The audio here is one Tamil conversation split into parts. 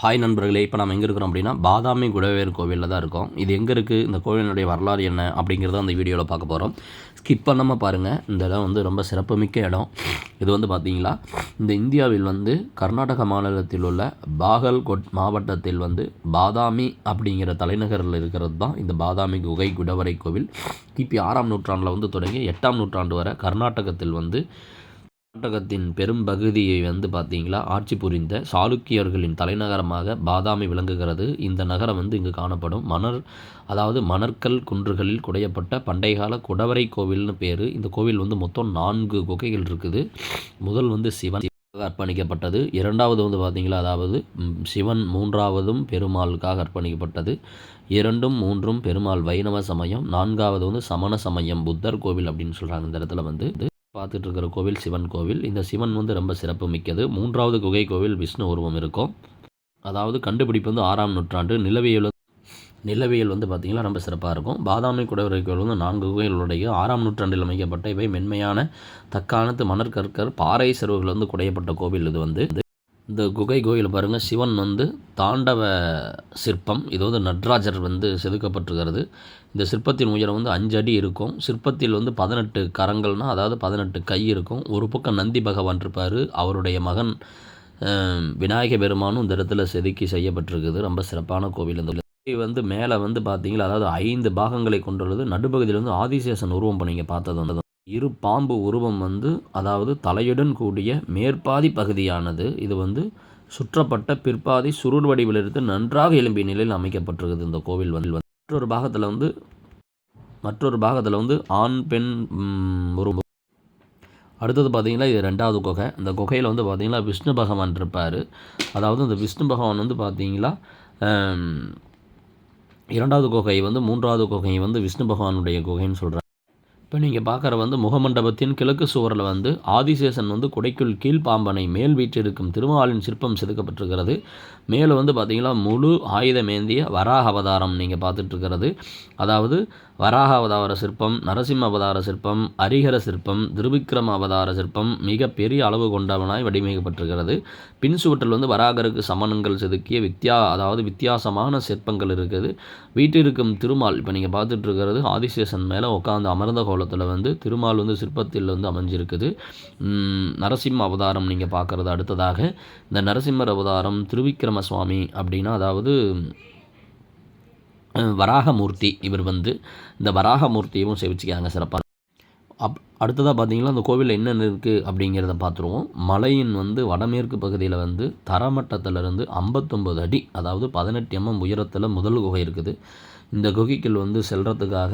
ஹாய் நண்பர்களே இப்போ நம்ம எங்கே இருக்கிறோம் அப்படின்னா பாதாமி குடவேர் கோவிலில் தான் இருக்கோம். இது எங்கே இருக்குது இந்த கோவிலினுடைய வரலாறு என்ன அப்படிங்கிறத அந்த வீடியோவில் பார்க்க போகிறோம் ஸ்கிப் பண்ணாமல் பாருங்கள் இந்த இடம் வந்து ரொம்ப சிறப்புமிக்க இடம். இது வந்து பார்த்தீங்களா இந்த இந்தியாவில் வந்து கர்நாடக மாநிலத்தில் உள்ள பாகல்கோட் மாவட்டத்தில் வந்து பாதாமி அப்படிங்கிற தலைநகரில் இருக்கிறது தான் இந்த பாதாமி குகை குடவரை கோவில். கிபி ஆறாம் நூற்றாண்டில் வந்து தொடங்கி எட்டாம் நூற்றாண்டு வரை கர்நாடகத்தில் வந்து கர்நாடகத்தின் பெரும்பகுதியை வந்து பார்த்தீங்களா ஆட்சி புரிந்த சாளுக்கியர்களின் தலைநகரமாக பாதாமி விளங்குகிறது. இந்த நகரம் வந்து இங்கு காணப்படும் மணர் அதாவது மணற்கல் குன்றுகளில் குடையப்பட்ட பண்டைகால குடவரை கோவில்னு பேர். இந்த கோவில் வந்து மொத்தம் நான்கு குகைகள் இருக்குது. முதல் வந்து சிவன் அர்ப்பணிக்கப்பட்டது. இரண்டாவது வந்து பார்த்தீங்களா அதாவது சிவன் மூன்றாவதும் பெருமாளுக்காக அர்ப்பணிக்கப்பட்டது. இரண்டும் மூன்றும் பெருமாள் வைணவ சமயம். நான்காவது வந்து சமண சமயம். புத்தர் கோவில் அப்படின்னு சொல்கிறாங்க இந்த இடத்துல வந்து. பார்த்துட்டு இருக்கிற கோவில் சிவன் கோவில். இந்த சிவன் வந்து ரொம்ப சிறப்பு மிக்கது. மூன்றாவது குகை கோவில் விஷ்ணு உருவம் இருக்கும். அதாவது கண்டுபிடிப்பு வந்து ஆறாம் நூற்றாண்டு. நிலவியல் நிலவியல் வந்து பார்த்திங்கன்னா ரொம்ப சிறப்பாக இருக்கும். பாதாமி குடவரை கோவில் வந்து நான்கு குகைகளுடைய ஆறாம் நூற்றாண்டில் அமைக்கப்பட்ட இவை மென்மையான தக்காணத்து மணற்கற்கர் பாறை செருவுகள் வந்து குடையப்பட்ட கோவில் இது வந்து. இந்த குகை கோயில் பாருங்கள் சிவன் வந்து தாண்டவ சிற்பம். இது வந்து நட்ராஜர் வந்து செதுக்கப்பட்டிருக்கிறது. இந்த சிற்பத்தின் உயரம் வந்து அஞ்சு அடி இருக்கும். சிற்பத்தில் வந்து பதினெட்டு கரங்கள்னால் அதாவது பதினெட்டு கை இருக்கும். ஒரு பக்கம் நந்தி பகவான் இருப்பார். அவருடைய மகன் விநாயக பெருமானும் இந்த இடத்துல செதுக்கி செய்யப்பட்டிருக்குது. ரொம்ப சிறப்பான கோவில் இந்த வந்து மேலே வந்து பார்த்தீங்களா அதாவது ஐந்து பாகங்களை கொண்டுள்ளது. நடுப்பகுதியில் வந்து ஆதிசேஷன் உருவம் இப்போ நீங்கள் பார்த்தது வந்து இரு பாம்பு உருவம் வந்து அதாவது தலையுடன் கூடிய மேற்பாதி பகுதியானது. இது வந்து சுற்றப்பட்ட பிற்பாதி சுருள் வடிவிலிருந்து நன்றாக எழும்பிய நிலையில் அமைக்கப்பட்டிருக்குது. இந்த கோவில் வந்து மற்றொரு பாகத்தில் வந்து மற்றொரு பாகத்தில் வந்து ஆண் பெண் ஒரு உருவம் அடுத்தது பார்த்தீங்கன்னா இது ரெண்டாவது குகை. இந்த குகையில் வந்து பார்த்தீங்கன்னா விஷ்ணு பகவான் இருப்பார். அதாவது இந்த விஷ்ணு பகவான் வந்து பார்த்தீங்களா இரண்டாவது குகை வந்து மூன்றாவது குகை வந்து விஷ்ணு பகவானுடைய குகைன்னு சொல்கிறாங்க இப்போ நீங்கள் பார்க்குற வந்து முகமண்டபத்தின் கிழக்கு சுவரில் வந்து ஆதிசேஷன் வந்து குடைக்குள் கீழ்ப்பாம்பனை மேல் வீற்றிருக்கும் திருமாலின் சிற்பம் செதுக்கப்பட்டிருக்கிறது. மேலே வந்து பார்த்தீங்கன்னா முழு ஆயுதமேந்திய வராக அவதாரம் நீங்கள் பார்த்துட்ருக்கிறது அதாவது வராக அவதார சிற்பம் நரசிம்ம அவதார சிற்பம் அரிகர சிற்பம் திருவிக்ரம அவதார சிற்பம் மிக பெரிய அளவு கொண்டவனாய் வடிவமைக்கப்பட்டிருக்கிறது. பின் சுவற்றில் வந்து வராகருக்கு சமணங்கள் செதுக்கிய வித்தியா அதாவது வித்தியாசமான சிற்பங்கள் இருக்குது. வீட்டிற்கும் திருமால் இப்போ நீங்கள் பார்த்துட்டு இருக்கிறது ஆதிசேஷன் மேலே உட்காந்து அமர்ந்த கோலத்தில் வந்து திருமால் வந்து சிற்பத்தில் வந்து அமைஞ்சிருக்குது. நரசிம்ம அவதாரம் நீங்கள் பார்க்குறது அடுத்ததாக. இந்த நரசிம்மர் அவதாரம் திருவிக்கிரம சுவாமி அப்படின்னா அதாவது வராகமூர்த்தி. இவர் வந்து இந்த வராகமூர்த்தியும் சேவிச்சுக்காங்க சிறப்பாக அப் அடுத்ததாக பார்த்தீங்கன்னா அந்த கோவிலில் என்னென்ன இருக்குது அப்படிங்கிறத பார்த்துருவோம் மலையின் வந்து வடமேற்கு பகுதியில் வந்து தரமட்டத்திலிருந்து ஐம்பத்தொம்பது அடி அதாவது பதினெட்டு எம்எம் உயரத்தில் முதல் குகை இருக்குது. இந்த குகைக்குள் வந்து செல்றதுக்காக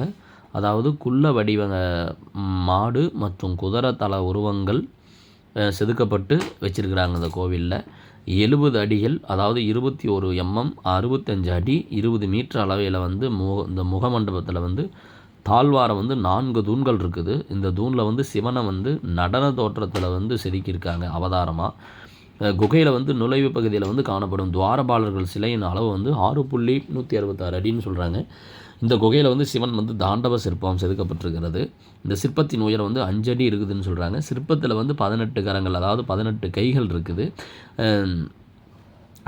அதாவது குள்ள வடிவ மாடு மற்றும் குதிரை தல உருவங்கள் செதுக்கப்பட்டு வச்சுருக்கிறாங்க இந்த கோவிலில். எழுபது அடிகள் அதாவது இருபத்தி ஒரு எம்எம் அறுபத்தஞ்சு அடி இருபது மீட்டர் அளவையில் வந்து மு இந்த முகமண்டபத்தில் வந்து தாழ்வாரம் வந்து நான்கு தூண்கள் இருக்குது. இந்த தூணில் வந்து சிவனை வந்து நடன தோற்றத்தில் வந்து செதுக்கியிருக்காங்க அவதாரமாக குகையில் வந்து நுழைவு பகுதியில் வந்து காணப்படும் துவாரபாலர்கள் சிலையின் அளவு வந்து ஆறு புள்ளி நூற்றி அறுபத்தாறு அடின்னு சொல்கிறாங்க இந்த குகையில் வந்து சிவன் வந்து தாண்டவ சிற்பம் செதுக்கப்பட்டிருக்கிறது. இந்த சிற்பத்தின் உயரம் வந்து அஞ்சடி இருக்குதுன்னு சொல்கிறாங்க சிற்பத்தில் வந்து பதினெட்டு கரங்கள் அதாவது பதினெட்டு கைகள் இருக்குது.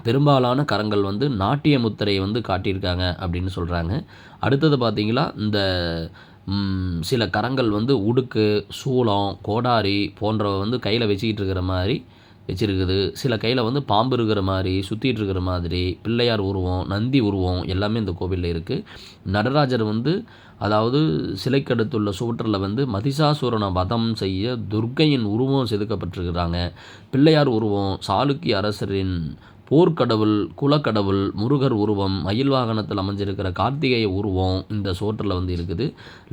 பெரும்பாலான கரங்கள் வந்து நாட்டிய முத்திரையை வந்து காட்டியிருக்காங்க அப்படின்னு சொல்கிறாங்க அடுத்தது பார்த்திங்களா இந்த சில கரங்கள் வந்து உடுக்கு சூளம் கோடாரி போன்றவை வந்து கையில் வச்சுக்கிட்டு இருக்கிற மாதிரி வச்சிருக்குது. சில கையில் வந்து பாம்பு இருக்கிற மாதிரி சுற்றிட்டு இருக்கிற மாதிரி பிள்ளையார் உருவம் நந்தி உருவம் எல்லாமே இந்த கோவிலில் இருக்குது நடராஜர் வந்து அதாவது சிலைக்கடுத்துள்ள சுவற்றில் வந்து மதிசாசுரனை வதம் செய்ய துர்க்கையின் உருவம் செதுக்கப்பட்டிருக்கிறாங்க. பிள்ளையார் உருவம் சாளுக்கிய அரசரின் போர்க்கடவுள் குலக்கடவுள் முருகர் உருவம் மயில் வாகனத்தில் அமைஞ்சிருக்கிற கார்த்திகேய உருவம் இந்த சோற்றில் வந்து இருக்குது.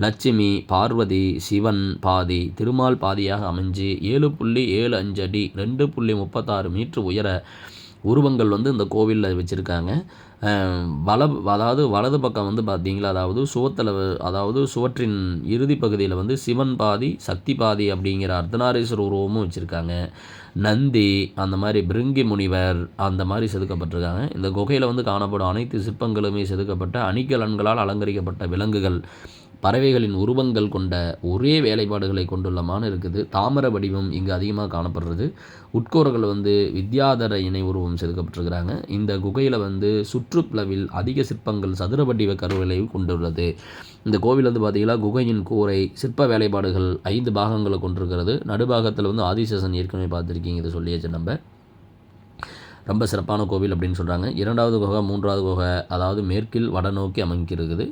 லட்சுமி பார்வதி சிவன் பாதி திருமால் பாதியாக அமைஞ்சு ஏழு புள்ளி ஏழு அஞ்சு அடி ரெண்டு புள்ளி முப்பத்தாறு மீட்ரு உயர உருவங்கள் வந்து இந்த கோவிலில் வச்சுருக்காங்க. வல அதாவது வலது பக்கம் வந்து பார்த்தீங்களா அதாவது சுவத்தில் அதாவது சுவற்றின் இறுதி பகுதியில் வந்து சிவன் பாதி சக்தி பாதி அப்படிங்கிற அர்த்தநாரீஸ்வரர் உருவமும் வச்சுருக்காங்க. நந்தி அந்த மாதிரி பிருங்கி முனிவர் அந்த மாதிரி செதுக்கப்பட்டிருக்காங்க. இந்த குகையில் வந்து காணப்படும் அனைத்து சிற்பங்களுமே செதுக்கப்பட்ட அணிகலன்களால் அலங்கரிக்கப்பட்ட விலங்குகள் பறவைகளின் உருவங்கள் கொண்ட ஒரே வேலைப்பாடுகளை கொண்டுள்ள மான் இருக்குது. தாமர வடிவம் இங்கு அதிகமாக காணப்படுறது. உட்கோர்கள் வந்து வித்யாதர இணை உருவம் செதுக்கப்பட்டிருக்கிறாங்க. இந்த குகையில் வந்து சுற்றுப்புலவில் அதிக சிற்பங்கள் சதுர வடிவ கருவிலை கொண்டுள்ளது. இந்த கோவில் வந்து பார்த்திங்கன்னா குகையின் கூரை சிற்ப வேலைப்பாடுகள் ஐந்து பாகங்களை கொண்டிருக்கிறது. நடுபாகத்தில் வந்து ஆதிசேஷன் ஏற்கனவே பார்த்துருக்கீங்க இதை சொல்லியாச்சு நம்ம. ரொம்ப சிறப்பான கோவில் அப்படின்னு சொல்கிறாங்க இரண்டாவது குகை மூன்றாவது குகை அதாவது மேற்கில் வடநோக்கி அமைக்கிறது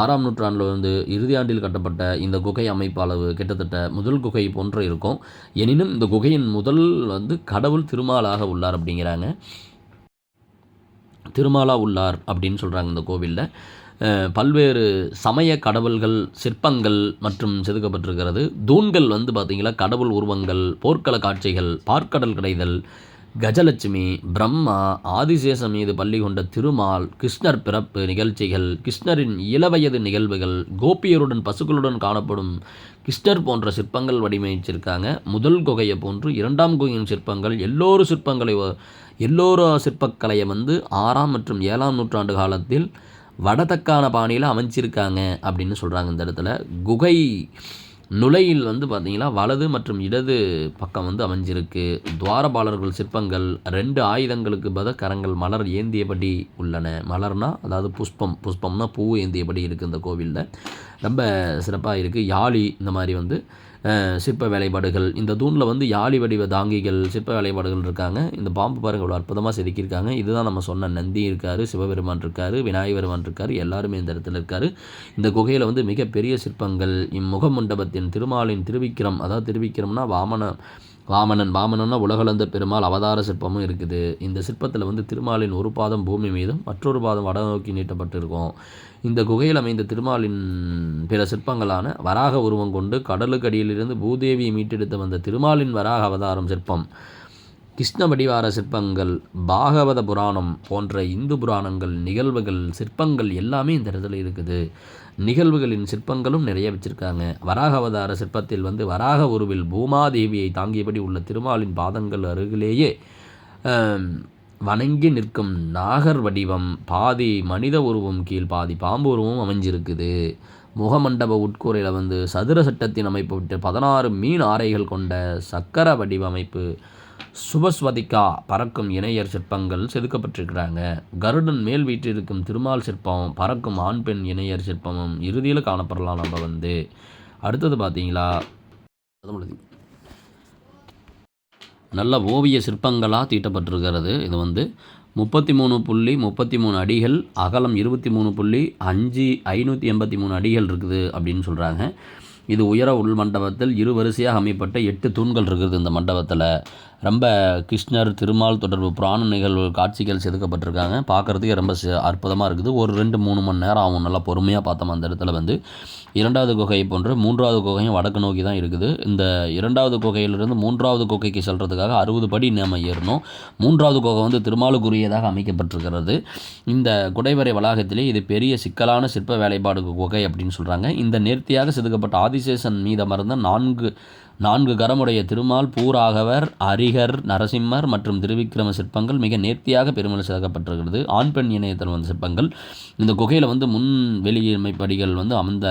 ஆறாம் நூற்றாண்டில் வந்து இறுதி ஆண்டில் கட்டப்பட்ட இந்த குகை அமைப்பு அளவு கிட்டத்தட்ட முதல் குகை போன்று இருக்கும். எனினும் இந்த குகையின் முதல் வந்து கடவுள் திருமாலாக உள்ளார் அப்படிங்கிறாங்க. திருமாலா உள்ளார் அப்படின்னு சொல்கிறாங்க இந்த கோவிலில். பல்வேறு சமய கடவுள்கள் சிற்பங்கள் மற்றும் செதுக்கப்பட்டிருக்கிறது. தூண்கள் வந்து பார்த்திங்கன்னா கடவுள் உருவங்கள் போர்க்கள காட்சிகள் பார்க்கடல் கிடைதல் கஜலட்சுமி பிரம்மா ஆதிசேஷம் மீது பள்ளி கொண்ட திருமால் கிருஷ்ணர் பிறப்பு நிகழ்ச்சிகள் கிருஷ்ணரின் இளவயது நிகழ்வுகள் கோபியருடன் பசுக்களுடன் காணப்படும் கிருஷ்ணர் போன்ற சிற்பங்கள் வடிவமைச்சிருக்காங்க. முதல் குகையை போன்று இரண்டாம் குகையின் சிற்பங்கள் எல்லோரும் சிற்பங்களை எல்லோரு சிற்பக்கலையை வந்து ஆறாம் மற்றும் ஏழாம் நூற்றாண்டு காலத்தில் வடதக்கான பாணியில் அமைஞ்சிருக்காங்க அப்படின்னு சொல்கிறாங்க இந்த இடத்துல. குகை நுழையில் வந்து பார்த்திங்கன்னா வலது மற்றும் இடது பக்கம் வந்து அமைஞ்சிருக்கு. துவாரபாலர்கள் சிற்பங்கள் ரெண்டு ஆயுதங்களுக்கு பத கரங்கள் மலர் ஏந்தியபடி உள்ளன. மலர்னா அதாவது புஷ்பம். புஷ்பம்னா பூ ஏந்தியபடி இருக்குது இந்த கோவிலில். ரொம்ப சிறப்பாக இருக்குது யாழி இந்த மாதிரி வந்து சிற்ப வேலைப்பாடுகள் இந்த தூணில் வந்து யாழி வடிவ தாங்கிகள் சிற்ப வேலைப்பாடுகள் இருக்காங்க. இந்த பாம்பு பாருங்கள் இவ்வளோ அற்புதமாக செதுக்கியிருக்காங்க. இதுதான் நம்ம சொன்ன நந்தி இருக்கார் சிவபெருமான் இருக்கார் விநாயகபெருமான் இருக்கார் எல்லாருமே இந்த இடத்துல இருக்கார். இந்த குகையில் வந்து மிகப்பெரிய சிற்பங்கள் இம்முக மண்டபத்தின் திருமாலின் திருவிக்கிரம் அதாவது திருவிக்கிரம்னா வாமன வாமனன் வாமனன்னா உலகளந்த பெருமாள் அவதார சிற்பமும் இருக்குது. இந்த சிற்பத்தில் வந்து திருமாலின் ஒரு பாதம் பூமி மீதும் மற்றொரு பாதம் வடநோக்கி நீட்டப்பட்டிருக்கும். இந்த குகையில் அமைந்த திருமாலின் பிற சிற்பங்களான வராக உருவம் கொண்டு கடலுக்கடியிலிருந்து பூதேவியை மீட்டெடுத்து வந்த திருமாலின் வராக அவதாரம் சிற்பம். கிருஷ்ண வடிவார சிற்பங்கள் பாகவத புராணம் போன்ற இந்து புராணங்கள் நிகழ்வுகள் சிற்பங்கள் எல்லாமே இந்த இடத்துல இருக்குது. நிகழ்வுகளின் சிற்பங்களும் நிறைய வச்சுருக்காங்க. வராக அவதார சிற்பத்தில் வந்து வராக உருவில் பூமாதேவியை தாங்கியபடி உள்ள திருமாலின் பாதங்கள் அருகிலேயே வணங்கி நிற்கும் நாகர் வடிவம் பாதி மனித உருவம் கீழ் பாதி பாம்பு உருவம் அமைஞ்சிருக்குது. முகமண்டப உட்கூரையில் வந்து சதுர சட்டத்தின் அமைப்பு விட்டு பதினாறு மீன் ஆரைகள் கொண்ட சக்கர வடிவமைப்பு சுபஸ்வதிகா பறக்கும் இணையர் சிற்பங்கள் செதுக்கப்பட்டிருக்கிறாங்க. கருடன் மேல் வீட்டிருக்கும் திருமால் சிற்பம் பறக்கும் ஆண் பெண் இணையர் சிற்பமும் இறுதியில் காணப்படலாம் நம்ம வந்து. அடுத்தது பார்த்தீங்களா நல்ல ஓவிய சிற்பங்களாக தீட்டப்பட்டிருக்கிறது. இது வந்து முப்பத்தி மூணு புள்ளி முப்பத்தி மூணு அடிகள் அகலம் இருபத்தி மூணு புள்ளி அஞ்சு ஐநூற்றி எண்பத்தி மூணு அடிகள் இருக்குது அப்படின்னு சொல்கிறாங்க இது உயர உள் மண்டபத்தில் இரு வரிசையாக அமைப்பட்ட எட்டு தூண்கள் இருக்குது இந்த மண்டபத்தில். ரொம்ப கிருஷ்ணர் திருமால் தொடர்பு புராண நிகழ்வு காட்சிகள் செதுக்கப்பட்டிருக்காங்க. பார்க்குறதுக்கே ரொம்ப அற்புதமாக இருக்குது. ஒரு ரெண்டு மூணு மணி நேரம் ஆகும். நல்லா பொறுமையாக பார்த்தோம் அந்த இடத்துல வந்து. இரண்டாவது குகை போன்று மூன்றாவது குகையும் வடக்கு நோக்கி தான் இருக்குது. இந்த இரண்டாவது குகையிலிருந்து மூன்றாவது குகைக்கு செல்கிறதுக்காக அறுபது படி நம்ம ஏறணும். மூன்றாவது குகை வந்து திருமாலுக்குரியதாக அமைக்கப்பட்டிருக்கிறது. இந்த குடைவரை வளாகத்திலே இது பெரிய சிக்கலான சிற்ப வேலைப்பாடு குகை அப்படின்னு சொல்கிறாங்க இந்த நேர்த்தியாக செதுக்கப்பட்ட ஆதிசேஷன் மீதமர்ந்த நான்கு நான்கு கரமுடைய திருமால் பூராகவர் அரிகர் நரசிம்மர் மற்றும் திருவிக்கிரம சிற்பங்கள் மிக நேர்த்தியாக பெருமளவு சேர்க்கப்பட்டிருக்கிறது ஆண் பெண் இணையத்தில் வந்த சிற்பங்கள். இந்த குகையில் வந்து முன் வெளியமைப்படிகள் வந்து அந்த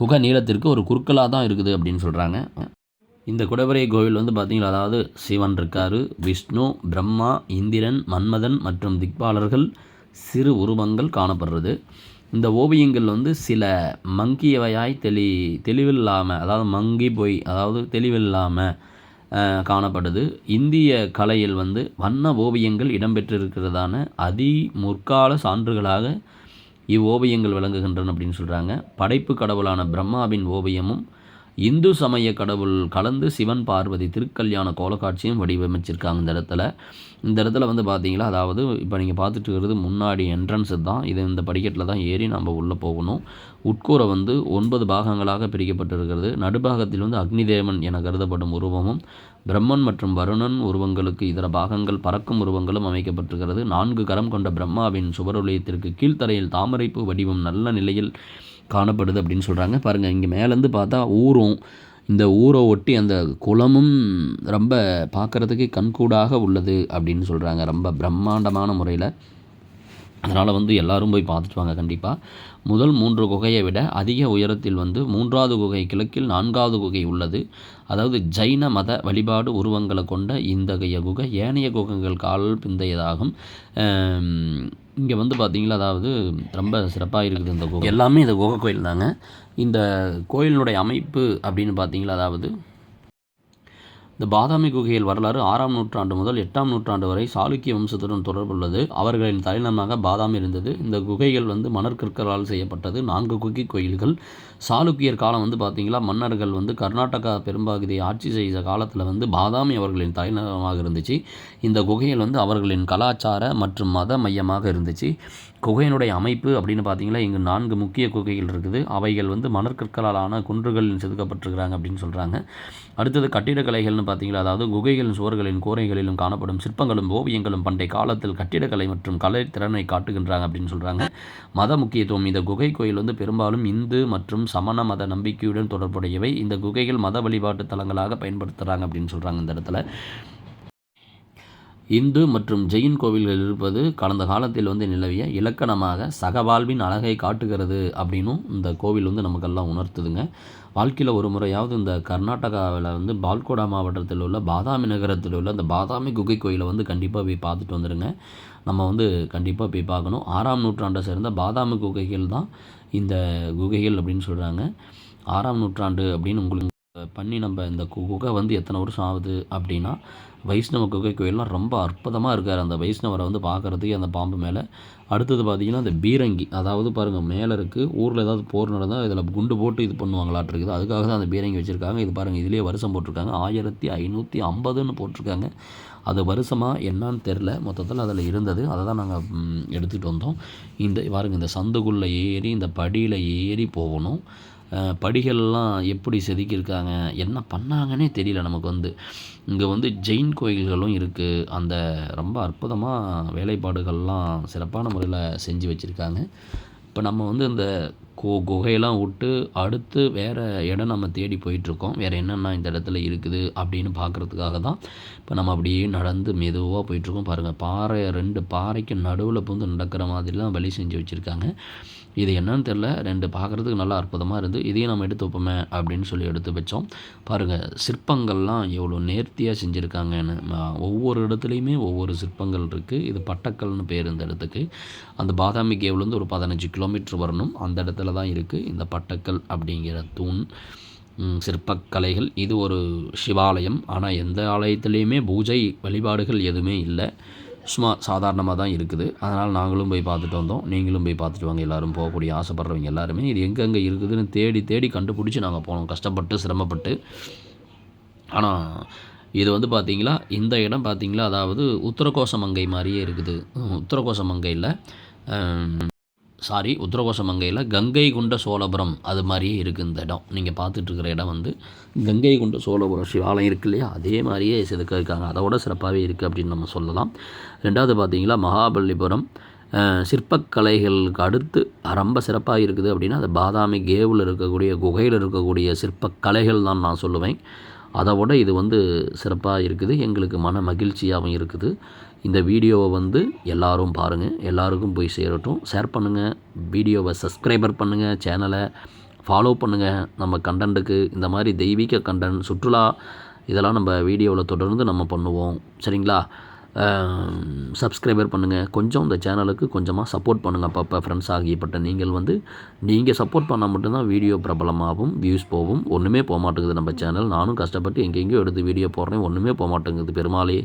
குகை நீளத்திற்கு ஒரு குறுக்கலாக தான் இருக்குது அப்படின்னு சொல்கிறாங்க இந்த குடவரை கோவில் வந்து பார்த்திங்கன்னா அதாவது சிவன் இருக்கார் விஷ்ணு பிரம்மா இந்திரன் மன்மதன் மற்றும் திக்பாலர்கள் சிறு உருவங்கள் காணப்படுறது. இந்த ஓவியங்கள் வந்து சில மங்கியவையாய் தெளி தெளிவில்லாமல் அதாவது மங்கி போய் அதாவது தெளிவில்லாமல் காணப்படுது. இந்திய கலையில் வந்து வண்ண ஓவியங்கள் இடம்பெற்றிருக்கிறதான அதி முற்கால சான்றுகளாக இவ்வோவியங்கள் விளங்குகின்றன அப்படின்னு சொல்கிறாங்க படைப்பு கடவுளான பிரம்மாவின் ஓவியமும் இந்து சமய கடவுள் கலந்து சிவன் பார்வதி திருக்கல்யாண கோலக்காட்சியும் வடிவமைச்சிருக்காங்க இந்த இடத்துல. இந்த இடத்துல வந்து பார்த்தீங்களா அதாவது இப்போ நீங்கள் பார்த்துட்டு இருக்கிறது முன்னாடி என்ட்ரன்ஸு தான். இது இந்த படிக்கட்டில் தான் ஏறி நம்ம உள்ளே போகணும். உட்கூரை வந்து ஒன்பது பாகங்களாக பிரிக்கப்பட்டிருக்கிறது. நடுபாகத்தில் வந்து அக்னிதேவன் என கருதப்படும் உருவமும் பிரம்மன் மற்றும் வருணன் உருவங்களுக்கு இதர பாகங்கள் பறக்கும் உருவங்களும் அமைக்கப்பட்டிருக்கிறது. நான்கு கரம் கொண்ட பிரம்மாவின் சுவருலயத்திற்கு கீழ்த்தரையில் தாமரைப்பு வடிவம் நல்ல நிலையில் காணப்படுது அப்படின்னு சொல்கிறாங்க பாருங்கள் இங்கே மேலேருந்து பார்த்தா ஊரும் இந்த ஊரை ஒட்டி அந்த குளமும் ரொம்ப பார்க்குறதுக்கு கண்கூடாக உள்ளது அப்படின்னு சொல்கிறாங்க ரொம்ப பிரம்மாண்டமான முறையில். அதனால் வந்து எல்லோரும் போய் பார்த்துட்டு வாங்க கண்டிப்பாக முதல் மூன்று குகையை விட அதிக உயரத்தில் வந்து மூன்றாவது குகை கிழக்கில் நான்காவது குகை உள்ளது. அதாவது ஜைன மத வழிபாடு உருவங்களை கொண்ட இந்தகைய குகை ஏனைய குகைகள் கால் பிந்தையதாகும். இங்கே வந்து பார்த்திங்களா அதாவது ரொம்ப சிறப்பாக இருக்குது இந்த குகை. எல்லாமே இந்த குகை கோயில் தாங்க. இந்த கோயிலினுடைய அமைப்பு அப்படின்னு பார்த்தீங்களா அதாவது இந்த பாதாமி குகையில் வரலாறு ஆறாம் நூற்றாண்டு முதல் எட்டாம் நூற்றாண்டு வரை சாளுக்கிய வம்சத்துடன் தொடர்புள்ளது. அவர்களின் தலைநமாக பாதாமி இருந்தது. இந்த குகைகள் வந்து மணற்கற்களால் செய்யப்பட்டது. நான்கு குகை கோயில்கள். சாளுக்கியர் காலம் வந்து பார்த்திங்களா மன்னர்கள் வந்து கர்நாடகா பெரும்பகுதியை ஆட்சி செய்த காலத்தில் வந்து பாதாமி அவர்களின் தலைநகரமாக இருந்துச்சு. இந்த குகைகள் வந்து அவர்களின் கலாச்சார மற்றும் மத மையமாக இருந்துச்சு. குகையினுடைய அமைப்பு அப்படின்னு பார்த்தீங்கன்னா இங்கு நான்கு முக்கிய குகைகள் இருக்குது. அவைகள் வந்து மணற்கற்களாலான குன்றுகளில் செதுக்கப்பட்டிருக்கிறாங்க அப்படின்னு சொல்கிறாங்க அடுத்தது கட்டிடக்கலைகள்னு பார்த்தீங்களா அதாவது குகைகளின் சுவர்களின் கூரைகளிலும் காணப்படும் சிற்பங்களும் ஓவியங்களும் பண்டைய காலத்தில் கட்டிடக்கலை மற்றும் கலை திறனை காட்டுகின்றாங்க அப்படின்னு சொல்கிறாங்க மத முக்கியத்துவம் இந்த குகை கோயில் வந்து பெரும்பாலும் இந்து மற்றும் சமண மத நம்பிக்கையுடன் தொடர்புடையவை. இந்த குகைகள் மத வழிபாட்டு தலங்களாக பயன்படுத்துகிறாங்க அப்படின்னு சொல்கிறாங்க இந்த இடத்துல. இந்து மற்றும் ஜெயின் கோவில்கள் இருப்பது கடந்த காலத்தில் வந்து நிலவிய இலக்கணமாக சகவாழ்வின் அழகை காட்டுகிறது அப்படின்னும் இந்த கோவில் வந்து நமக்கெல்லாம் உணர்த்துதுங்க. வாழ்க்கையில் ஒரு முறையாவது இந்த கர்நாடகாவில் வந்து பால்கோடா மாவட்டத்தில் உள்ள பாதாமி நகரத்தில் உள்ள அந்த பாதாமி குகை கோயிலை வந்து கண்டிப்பாக போய் பார்த்துட்டு வந்துடுங்க நம்ம வந்து கண்டிப்பாக போய் பார்க்கணும். ஆறாம் நூற்றாண்டை சேர்ந்த பாதாமி குகைகள் தான் இந்த குகைகள் அப்படின்னு சொல்கிறாங்க ஆறாம் நூற்றாண்டு அப்படின்னு உங்களுக்கு பண்ணி நம்ம இந்த குகை வந்து எத்தனை வருஷம் ஆகுது அப்படின்னா வைஷ்ணவ குகை கோயிலெலாம் ரொம்ப அற்புதமாக இருக்கார். அந்த வைஷ்ணவரை வந்து பார்க்குறதுக்கு அந்த பாம்பு மேலே. அடுத்தது பார்த்திங்கன்னா அந்த பீரங்கி. அதாவது பாருங்கள் மேலே இருக்குது ஊரில் ஏதாவது போர் நடந்தால் இதில் குண்டு போட்டு இது பண்ணுவாங்களாட்டிருக்குது. அதுக்காக தான் அந்த பீரங்கி வச்சுருக்காங்க. இது பாருங்கள் இதுலேயே வருஷம் போட்டிருக்காங்க. ஆயிரத்தி ஐநூற்றி ஐம்பதுன்னு போட்டிருக்காங்க. அது வருஷமாக என்னான்னு தெரில மொத்தத்தில் அதில் இருந்தது. அதை தான் நாங்கள் எடுத்துகிட்டு வந்தோம். இந்த பாருங்கள் இந்த சந்துக்குள்ளே ஏறி இந்த படியில் ஏறி போகணும். படிகள்லாம் எப்படி செதுக்கியிருக்காங்க? என்ன பண்ணாங்கன்னே தெரியல நமக்கு வந்து. இங்கே வந்து ஜெயின் கோயில்களும் இருக்குது அந்த ரொம்ப அற்புதமாக வேலைப்பாடுகள்லாம் சிறப்பான முறையில் செஞ்சு வச்சுருக்காங்க. இப்போ நம்ம வந்து இந்த கோ குகையெல்லாம் விட்டு அடுத்து வேறு இடம் நம்ம தேடி போயிட்டுருக்கோம். வேறு என்னென்ன இந்த இடத்துல இருக்குது அப்படின்னு பார்க்குறதுக்காக தான் இப்போ நம்ம அப்படியே நடந்து மெதுவாக போயிட்டுருக்கோம். பாருங்கள் பாறை ரெண்டு பாறைக்கு நடுவில் புந்து நடக்கிற மாதிரிலாம் வழி செஞ்சு வச்சுருக்காங்க. இது என்னன்னு தெரில ரெண்டு பார்க்குறதுக்கு நல்லா அற்புதமாக இருந்து இதையும் நம்ம எடுத்து வைப்போமே அப்படின்னு சொல்லி எடுத்து வச்சோம். பாருங்கள் சிற்பங்கள்லாம் எவ்வளோ நேர்த்தியாக செஞ்சுருக்காங்கன்னு. ஒவ்வொரு இடத்துலையுமே ஒவ்வொரு சிற்பங்கள் இருக்குது இது பட்டக்கல்னு பேர் இந்த இடத்துக்கு. அந்த பாதாமி கேவ்லேருந்து ஒரு பதினஞ்சு கிலோமீட்டர் வரணும். அந்த இடத்துல தான் இருக்குது இந்த பட்டக்கல் அப்படிங்கிற தூண் சிற்பக்கலைகள். இது ஒரு சிவாலயம். ஆனால் எந்த ஆலயத்துலேயுமே பூஜை வழிபாடுகள் எதுவுமே இல்லை. சும்மா சாதாரணமாக தான் இருக்குது. அதனால் நாங்களும் போய் பார்த்துட்டு வந்தோம். நீங்களும் போய் பார்த்துட்டு வாங்க. எல்லோரும் போகக்கூடிய ஆசைப்படுறவங்க எல்லாருமே. இது எங்கெங்கே இருக்குதுன்னு தேடி தேடி கண்டுபிடிச்சி நாங்கள் போனோம். கஷ்டப்பட்டு சிரமப்பட்டு. ஆனால் இது வந்து பார்த்திங்களா இந்த இடம் பார்த்திங்களா அதாவது உத்தரகோச மங்கை மாதிரியே இருக்குது. உத்தரகோச மங்கையில் சாரி உத்தரகோசமங்கையில் கங்கை குண்ட சோழபுரம் அது மாதிரியே இருக்குது இந்த இடம். நீங்கள் பார்த்துட்ருக்கிற இடம் வந்து கங்கை குண்ட சோழபுரம் சிவாலயம் இருக்கு இல்லையா? அதே மாதிரியே செதுக்க இருக்காங்க. அதோட சிறப்பாகவே இருக்குது அப்படின்னு நம்ம சொல்லலாம். ரெண்டாவது பார்த்தீங்கன்னா மகாபலிபுரம் சிற்பக்கலைகளுக்கு அடுத்து ரொம்ப சிறப்பாக இருக்குது அப்படின்னா அது பாதாமி கேவில் இருக்கக்கூடிய குகையில் இருக்கக்கூடிய சிற்பக்கலைகள் தான் நான் சொல்லுவேன். அதை விட இது வந்து சிறப்பாக இருக்குது. எங்களுக்கு மன மகிழ்ச்சியாகவும் இருக்குது. இந்த வீடியோவை வந்து எல்லோரும் பாருங்கள் எல்லாருக்கும் போய் சேரட்டும். ஷேர் பண்ணுங்கள் வீடியோவை சப்ஸ்கிரைபர் பண்ணுங்கள் சேனலை ஃபாலோ பண்ணுங்கள் நம்ம கண்டென்ட்டுக்கு இந்த மாதிரி தெய்வீக கண்டென்ட் சுற்றுலா இதெல்லாம் நம்ம வீடியோவில் தொடர்ந்து நம்ம பண்ணுவோம். சரிங்களா? சப்ஸ்கிரைபர் பண்ணுங்கள் கொஞ்சம் இந்த சேனலுக்கு கொஞ்சமாக சப்போர்ட் பண்ணுங்கள் அப்பப்போ ஃப்ரெண்ட்ஸ் ஆகியப்பட்ட நீங்கள் வந்து நீங்கள் சப்போர்ட் பண்ணால் மட்டும்தான் வீடியோ பிரபலமாகவும் வியூஸ் போகும். ஒன்றுமே போக மாட்டேங்குது நம்ம சேனல் நானும் கஷ்டப்பட்டு எங்கெங்கேயோ எடுத்து வீடியோ போடுறேன். ஒன்றுமே போக மாட்டேங்குது பெருமாளே.